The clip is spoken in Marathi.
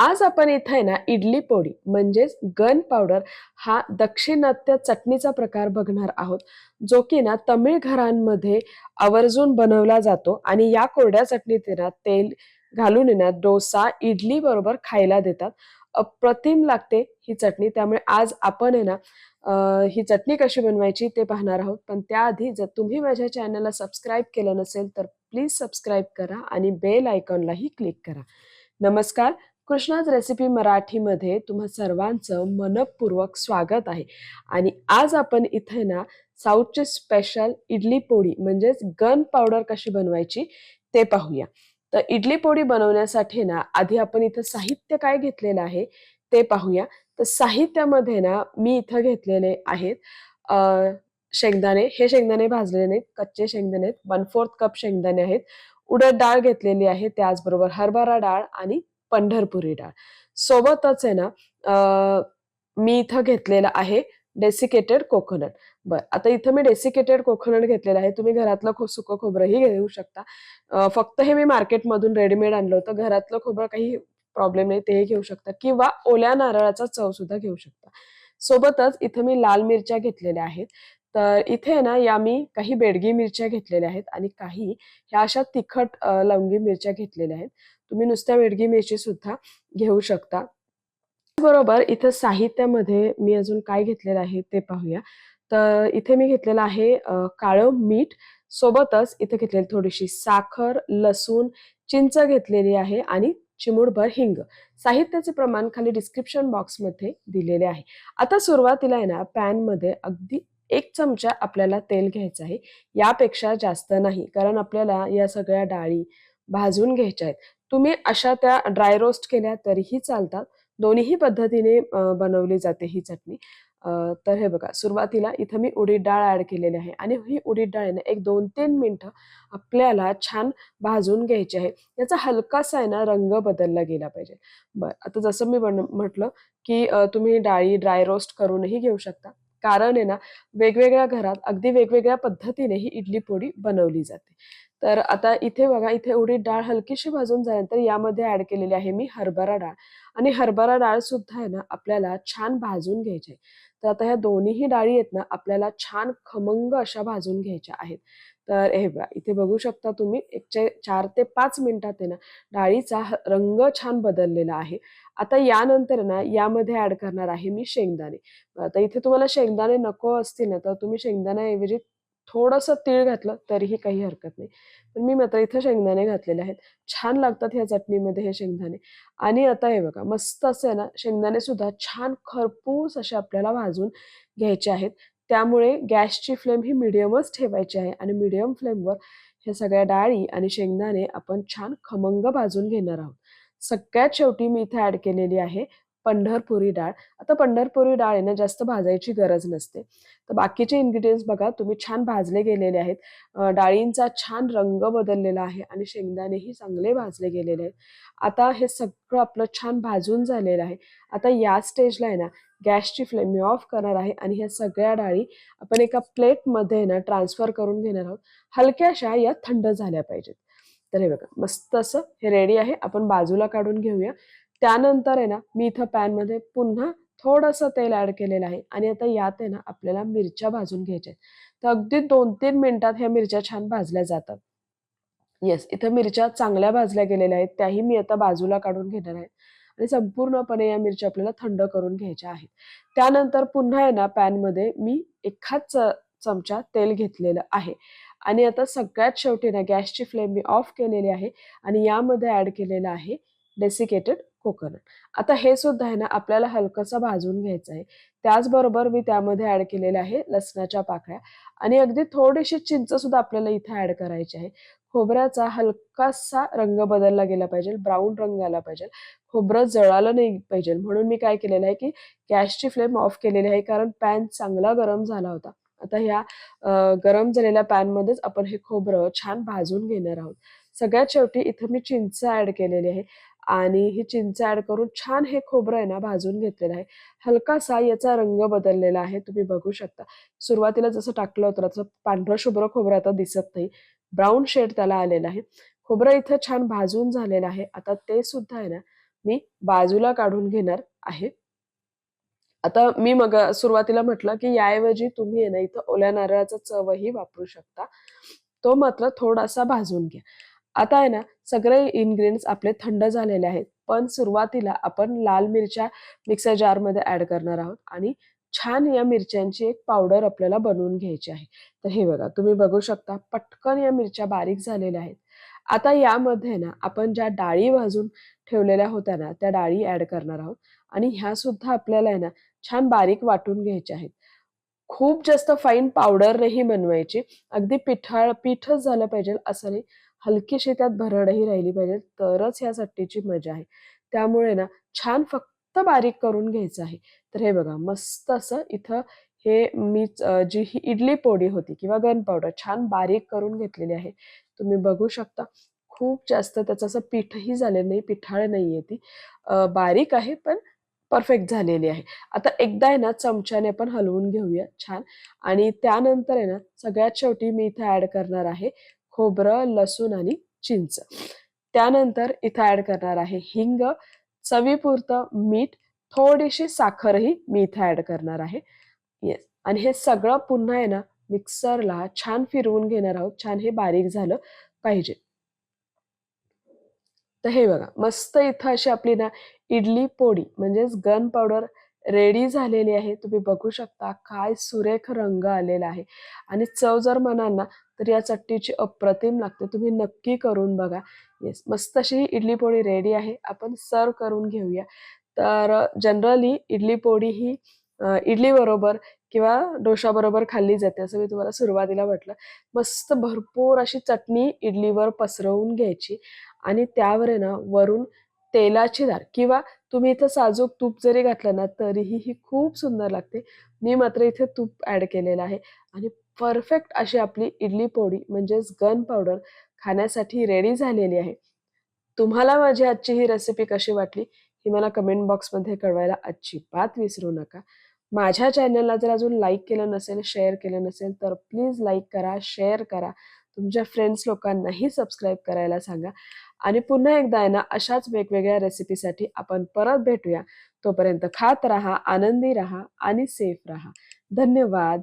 आज आपण इथं आहे ना इडली पोळी म्हणजेच गन पावडर हा दक्षिणात्य चटणीचा प्रकार बघणार आहोत जो की ना तमिळ घरांमध्ये आवर्जून बनवला जातो आणि या कोरड्या चटणीत ना तेल घालून येणार ना डोसा इडली बरोबर खायला देतात. अप्रतिम लागते ही चटणी त्यामुळे आज आपण आहे ना ही चटणी कशी बनवायची ते पाहणार आहोत. पण त्याआधी जर तुम्ही माझ्या चॅनलला सबस्क्राईब केलं नसेल तर प्लीज सबस्क्राईब करा आणि बेल आयकॉनलाही क्लिक करा. नमस्कार कृष्णाज रेसिपी मराठीमध्ये तुम्हा सर्वांचं मनपूर्वक स्वागत आहे. आणि आज आपण इथे ना साऊथची स्पेशल इडली पोळी म्हणजेच गन पावडर कशी बनवायची ते पाहूया. तर इडली पोळी बनवण्यासाठी ना आधी आपण इथं साहित्य काय घेतलेलं आहे ते पाहूया. तर साहित्यामध्ये ना मी इथं घेतलेले आहेत शेंगदाणे. हे शेंगदाणे भाजलेले नाहीत कच्चे शेंगदाणे आहेत. वन फोर्थ कप शेंगदाणे आहेत. उडद डाळ घेतलेली आहे त्याचबरोबर हरभरा डाळ आणि पंढरपुरी डाळ. सोबतच आहे ना मी इथं घेतलेलं आहे डेसिकेटेड कोकोनट बर आता इथं मी डेसिकेटेड कोकोनट घेतलेलं आहे. तुम्ही घरातलं खो सुकं खोबरंही घेऊ शकता. फक्त हे मी मार्केटमधून रेडीमेड आणलं होतं. घरातलं खोबरं काही प्रॉब्लेम नाही तेही घेऊ शकता. किंवा ओल्या नारळाचा चव सुद्धा घेऊ शकता. सोबतच इथं मी लाल मिरच्या घेतलेल्या आहेत. तर इथे ना या मी काही बेडगी मिरच्या घेतलेल्या आहेत आणि काही ह्या अशा तिखट लवंगी मिरच्या घेतलेल्या आहेत. तुम्ही नुसत्या बेडगी मिरची सुद्धा घेऊ शकता. बरोबर इथं साहित्यामध्ये मी अजून काय घेतलेलं आहे ते पाहूया. तर इथे मी घेतलेलं आहे काळं मीठ. सोबतच इथे घेतलेली थोडीशी साखर लसूण चिंच घेतलेली आहे आणि चिमूडभर हिंग. साहित्याचे प्रमाण खाली डिस्क्रिप्शन बॉक्समध्ये दिलेले आहे. आता सुरुवातीला आहे ना पॅनमध्ये अगदी एक चमचा आपल्याला तेल घ्यायचं आहे. यापेक्षा जास्त नाही कारण आपल्याला या सगळ्या डाळी भाजून घ्यायच्या आहेत. तुम्ही अशा त्या ड्राय रोस्ट केल्या तरीही चालतात. दोन्हीही पद्धतीने बनवली जाते ही चटणी. तर हे बघा सुरुवातीला इथं मी उडीद डाळ ऍड केलेली आहे आणि ही उडीद डाळ एक दोन तीन मिनटं आपल्याला छान भाजून घ्यायची आहे. याचा हलकासा आहे ना रंग बदलला गेला पाहिजे. बरं आता जसं मी बन म्हटलं की तुम्ही डाळी ड्राय रोस्ट करूनही घेऊ शकता. कारण आहे ना वेगवेगळ्या घरात अगदी वेगवेगळ्या पद्धतीने ही इडली पोळी बनवली जाते. तर आता इथे बघा इथे उडीद डाळ हलकीशी भाजून झाल्यानंतर यामध्ये ऍड केलेली आहे मी हरभरा डाळ. आणि हरभरा डाळ सुद्धा आहे ना आपल्याला छान भाजून घ्यायची आहे. तर आता ह्या दोन्हीही डाळी आहेत ना आपल्याला छान खमंग अशा भाजून घ्यायच्या आहेत. तर हे बघा इथे बघू शकता तुम्ही एक चार ते पाच मिनिटात आहे ना डाळीचा ह- रंग छान बदललेला आहे. आता यानंतर ना यामध्ये ऍड करणार आहे मी शेंगदाणे. आता इथे तुम्हाला शेंगदाणे नको असतील ना तर तुम्ही शेंगदाण्याऐवजी थोडंसं तीळ घातलं तरीही काही हरकत नाही. पण मी मात्र इथं शेंगदाणे घातलेले आहेत. छान लागतात ह्या चटणीमध्ये हे शेंगदाणे. आणि आता हे बघा मस्त असे ना शेंगदाणे सुद्धा छान खरपूस असे आपल्याला भाजून घ्यायचे आहेत. त्यामुळे गॅसची फ्लेम ही मिडियमच ठेवायची आहे आणि मिडियम फ्लेमवर ह्या सगळ्या डाळी आणि शेंगदाणे आपण छान खमंग भाजून घेणार आहोत. सगळ्यात शेवटी मी इथे ऍड केलेली आहे पंढरपुरी डाळ. आता पंढरपुरी डाळ आहे ना जास्त भाजायची गरज नसते. तर बाकीचे इन्ग्रेडियंट्स बघा तुम्ही छान भाजले गेलेले आहेत. डाळींचा छान रंग बदललेला आहे आणि शेंगदाणेही चांगले भाजले गेलेले आहेत. आता हे सगळं आपलं छान भाजून झालेलं आहे. आता या स्टेजला आहे ना गॅसची फ्लेम मी ऑफ करणार आहे आणि ह्या सगळ्या डाळी आपण एका प्लेटमध्ये ना ट्रान्सफर करून घेणार आहोत. हलक्याशा या थंड झाल्या पाहिजेत. तर हे बघा मस्त असं हे रेडी आहे. आपण बाजूला काढून घेऊया. त्यानंतर आहे ना मी इथं पॅनमध्ये पुन्हा थोडंसं तेल ऍड केलेलं आहे. आणि आता यात आहे ना आपल्याला मिरच्या भाजून घ्यायच्या आहेत. तर अगदी दोन तीन मिनिटात ह्या मिरच्या छान भाजल्या जातात. येस इथं मिरच्या चांगल्या भाजल्या गेलेल्या आहेत. त्याही मी आता बाजूला काढून घेणार आहे. आणि संपूर्णपणे या मिरच्या आपल्याला थंड करून घ्यायच्या आहेत. त्यानंतर पुन्हा आहे ना पॅनमध्ये मी एखाद च- चमचा तेल घेतलेलं आहे. आणि आता सगळ्यात शेवटी ना गॅसची फ्लेम मी ऑफ केलेली आहे. आणि यामध्ये ऍड केलेलं आहे डेसिकेटेड कोकोनट आता हे सुद्धा आहे ना आपल्याला हलकंसं भाजून घ्यायचं आहे. त्याचबरोबर मी त्यामध्ये ऍड केलेलं आहे लसणाच्या पाकळ्या. आणि अगदी थोडीशी चिंच सुद्धा आपल्याला इथे ऍड करायची आहे. खोबऱ्याचा हलकासा रंग बदलला गेला पाहिजे ब्राऊन रंग आला पाहिजे. खोबरं जळालं नाही पाहिजे. म्हणून मी काय केलेलं आहे की गॅसची फ्लेम ऑफ केलेली आहे कारण पॅन चांगला गरम झाला होता. आता ह्या गरम झालेल्या पॅनमध्येच आपण हे खोबरं छान भाजून घेणार आहोत. सगळ्यात शेवटी इथं मी चिंच ऍड केलेली आहे. आणि ही चिंच ऍड करून छान हे खोबरं आहे ना भाजून घेतलेलं आहे. हलकासा याचा रंग बदललेला आहे तुम्ही बघू शकता. सुरुवातीला जसं टाकलं होतं तसं पांढरं शुभ्र खोबरं आता दिसत नाही. ब्राऊन शेड त्याला आलेला आहे. खोबरं इथं छान भाजून झालेलं आहे. आता ते सुद्धा आहे ना मी बाजूला काढून घेणार आहे. आता मी मग सुरुवातीला म्हटलं की याऐवजी तुम्ही आहे ना इथं ओल्या नारळाचा चवही वापरू शकता. तो मात्र थोडासा भाजून घ्या. आता आहे ना सगळे इन्ग्रेडियंट्स आपले थंड झालेले आहेत पण सुरुवातीला आपण लाल मिरच्या मिक्सर जारमध्ये ऍड करणार आहोत आणि छान या मिरच्यांची एक पावडर आपल्याला बनवून घ्यायची आहे. तर हे बघा तुम्ही बघू शकता पटकन या मिरच्या बारीक झालेल्या आहेत. आता यामध्ये ना आपण ज्या डाळी भाजून ठेवलेल्या होत्या ना त्या डाळी ऍड करणार आहोत आणि ह्या सुद्धा आपल्याला आहे ना छान बारीक वाटून घ्यायच्या आहेत. खूप जास्त फाईन पावडर नाही बनवायची अगदी पिठा पीठच झालं पाहिजे असं नाही. हलकीशी त्यात भरडही राहिली पाहिजे तरच ह्या चट्टीची मजा आहे. त्यामुळे ना छान फक्त बारीक करून घ्यायचं आहे. तर हे बघा मस्त असं इथं हे मी जी ही इडली पोडी होती किंवा गन पावडर छान बारीक करून घेतलेली आहे. तुम्ही बघू शकता खूप जास्त त्याचं असं पीठही झालेलं नाही पिठाळ नाही आहे ती बारीक आहे पण परफेक्ट झालेली आहे. आता एकदा आहे ना चमच्याने आपण हलवून घेऊया छान. आणि त्यानंतर आहे ना सगळ्यात शेवटी मी इथे ऍड करणार आहे खोबरं लसूण आणि चिंच. त्यानंतर इथं ऍड करणार आहे हिंग चवीपुरतं मीठ थोडीशी साखरही मी इथं ऍड करणार आहे. येस आणि हे सगळं पुन्हा आहे ना मिक्सरला छान फिरवून घेणार आहोत. छान हे बारीक झालं पाहिजे. तर हे बघा मस्त इथं अशी आपली ना इडली पोडी म्हणजेच गन पावडर रेडी झालेली आहे. तुम्ही बघू शकता काय सुरेख रंग आलेला आहे. आणि चव जर म्हणाल ना तर या चट्टीची अप्रतिम लागते. तुम्ही नक्की करून बघा. येस मस्त अशी इडली पोळी रेडी आहे. आपण सर्व करून घेऊया. तर जनरली इडली पोळी ही इडली बरोबर किंवा डोशा बरोबर खाल्ली जाते असं मी तुम्हाला सुरुवातीला म्हटलं. मस्त भरपूर अशी चटणी इडलीवर पसरवून घ्यायची आणि त्यावर आहे ना वरून तेलाची धार किंवा तुम्ही इथं साजूक तूप जरी घातलं ना तरीही ही खूप सुंदर लागते. मी मात्र इथे तूप ऍड केलेलं आहे आणि परफेक्ट अशी आपली इडली पोळी म्हणजेच गन पावडर खाण्यासाठी रेडी झालेली आहे. तुम्हाला माझी आजची ही रेसिपी कशी वाटली ही मला कमेंट बॉक्समध्ये कळवायला अजिबात विसरू नका. माझ्या चॅनलला जर अजून लाईक केलं नसेल शेअर केलं नसेल तर प्लीज लाईक करा शेअर करा. तुमच्या फ्रेंड्स लोकांनाही सबस्क्राईब करायला सांगा. आणि पुन्हा एकदा आहे ना अशाच वेगवेगळ्या रेसिपीसाठी आपण परत भेटूया. तोपर्यंत खात राहा आनंदी राहा आणि सेफ राहा. धन्यवाद.